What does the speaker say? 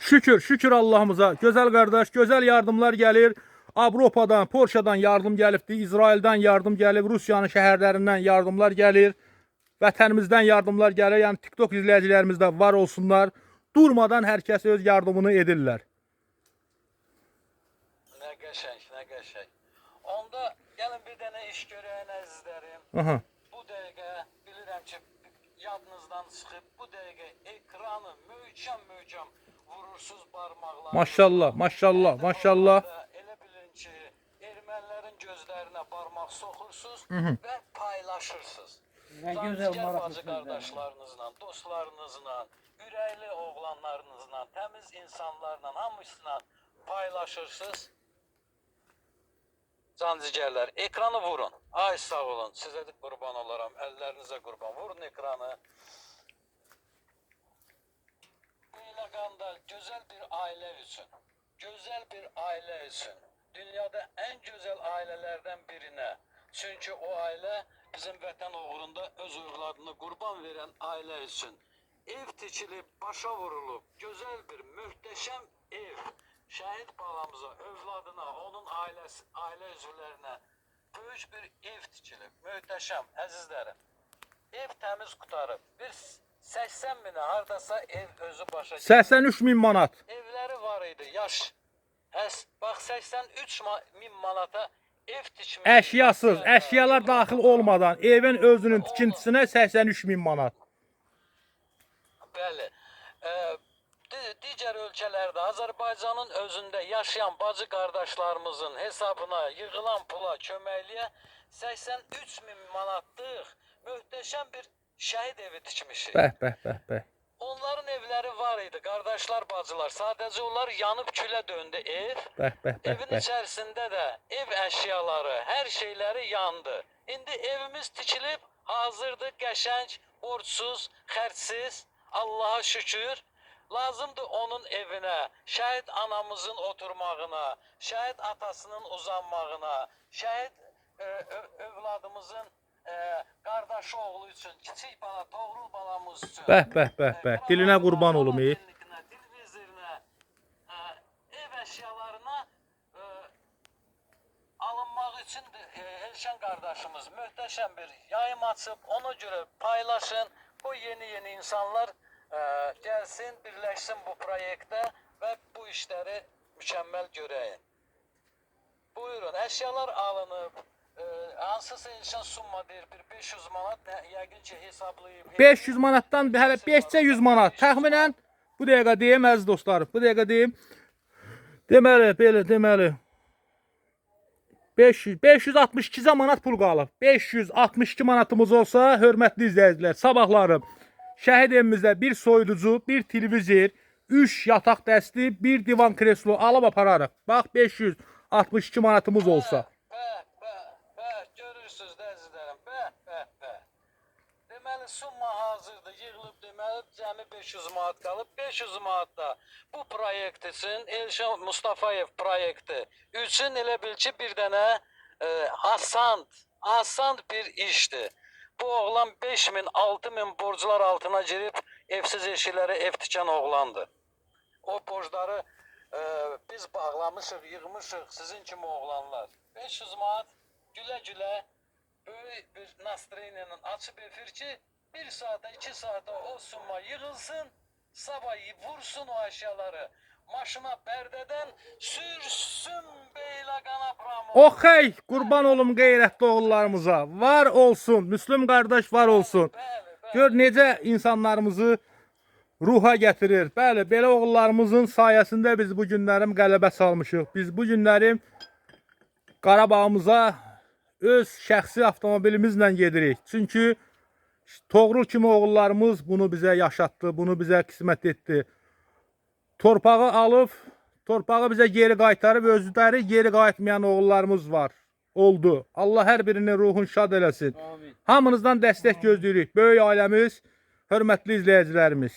Şükür, şükür Allah'ımıza. Güzel kardeş, güzel yardımlar gelir. Avrupa'dan, Polşadan yardım gelipti, İsrail'den yardım gelip, Rusya'nın şehirlerinden yardımlar gelir. Vətənimizdən yardımlar gəlir. Yəni TikTok izləyicilərimiz də var olsunlar. Durmadan hər kəs öz yardımını edirlər. Nə qəşəng, nə qəşəng. Onda gəlin bir dənə iş görəyən əzizlərim. Aha. Bu dəqiqə bilirəm ki, yadınızdan çıxıb bu dəqiqə ekranı möhkəm-möhkəm vurursuz barmaqlarla. Maşallah, maşallah, maşallah. Elə bilin ki, ermənilərin gözlərinə barmaq soxursunuz hı. və paylaşırsınız. Güzel Candigər maraqlı qardaşlarınızla, dostlarınızla, ürəkli oğlanlarınızla, təmiz insanlarla, hamısıyla paylaşırsınız. Cancigərlər, ekranı vurun. Ay sağ olun, sizə də qurban olaram, əllərinizə qurban. Vurun ekranı. Leyla Qandal gözəl bir ailə üçün, gözəl bir ailə üçün, dünyada ən gözəl ailələrdən birinə. Çünki o ailə bizim vətən uğrunda öz övladını qurban verən ailə üçün ev tikilib, başa vurulub, gözəl bir möhtəşəm ev. Şəhid balamıza, övladına, onun ailəsi, ailə üzvlərinə böyük bir ev tikilib. Möhtəşəm, əzizlərim. Ev təmiz qutarıb. Bir 80 minə hardasa ev özü başa 83 min manat. Evləri var idi, yaş. Həs, bax 83 ma- min manata ev tikmiş. Əşyasız, əşyalar daxil olmadan evin özünün tikintisinə 83 min manat. Bəli. Ə, di- digər ölkələrdə Azərbaycanın özündə yaşayan bacı qardaşlarımızın hesabına yığılan pula köməkliyə 83 min manatlıq möhtəşəm bir şəhid evi tikmişik. Bəh, bəh, bəh, bəh. Onların evləri var idi, qardaşlar, bacılar. Sadəcə onlar yanıb külə döndü ev. Bəh, bəh, bəh, Evin bəh. içərisində də ev əşyaları, hər şeyləri yandı. İndi evimiz tikilib, hazırdır, qəşəng, borcsuz, xərcsiz. Allaha şükür. Lazımdır onun evinə, şəhid anamızın oturmağına, şəhid atasının uzanmağına, şəhid e, övladımızın e, qardaşı oğlu üçün, kiçik bala, Toğrul balamız üçün. Bəh, bəh, bəh, bəh. Dilinə qurban olum. ey. Televizorinə, ə, ev əşyalarına ə, alınmaq üçün ə, Elşən qardaşımız möhtəşəm bir yayım açıb, ona görə paylaşın. Bu yeni-yeni insanlar ə, gəlsin, birləşsin bu proyektdə və bu işləri mükəmməl görəyin. Buyurun, əşyalar alınıb. Ə, hansısa summa deyir, bir 500 manat, yəqin ki hesablayıb. 500 manatdan hələ 5-cə 100 manat. Təxminən bu dəqiqə deyim əziz dostlar. Bu dəqiqə deyim. Deməli, belə deməli. 500 562 manat pul qalıb. 562 manatımız olsa, hörmətli izləyicilər, sabahlarım şəhid evimizdə bir soyuducu, bir televizor, 3 yataq dəsti, bir divan kreslo alıb apararıq. Bax 562 manatımız olsa. Bəh, bəh, bəh, görürsüz də əzizlərim. Summa hazırdır, yığılıb deməli cəmi 500 manat qalıb. 500 manat da bu proyekt üçün Elşan Mustafayev proyekti üçün elə bil ki bir dənə e, asan, asan bir işdir. Bu oğlan 5000, 6000 borclar altına girib evsiz eşiklərə ev tikən oğlandır. O borcları e, biz bağlamışıq, yığmışıq sizin kimi oğlanlar. 500 manat gülə-gülə böyük bir nastroyeniya açıb efir ki, bir saata, iki saata o summa yığılsın, sabah vursun o əşyaları. Maşına pərdədən sürsün Oxey, qurban olum qeyrətli oğullarımıza. Var olsun, Müslüm qardaş var olsun. Gör necə insanlarımızı ruha gətirir. Bəli, belə oğullarımızın sayəsində biz bu günlərim qələbə salmışıq. Biz bu günlərim Qarabağımıza öz şəxsi avtomobilimizlə gedirik. Çünki Toğrul kimi oğullarımız bunu bizə yaşatdı, bunu bizə qismət etdi. Torpağı alıb, torpağı bizə geri qaytarıb, özləri geri qayıtmayan oğullarımız var. Oldu. Allah hər birinin ruhunu şad eləsin. Amin. Hamınızdan dəstək gözləyirik. Böyük ailəmiz, hörmətli izləyicilərimiz.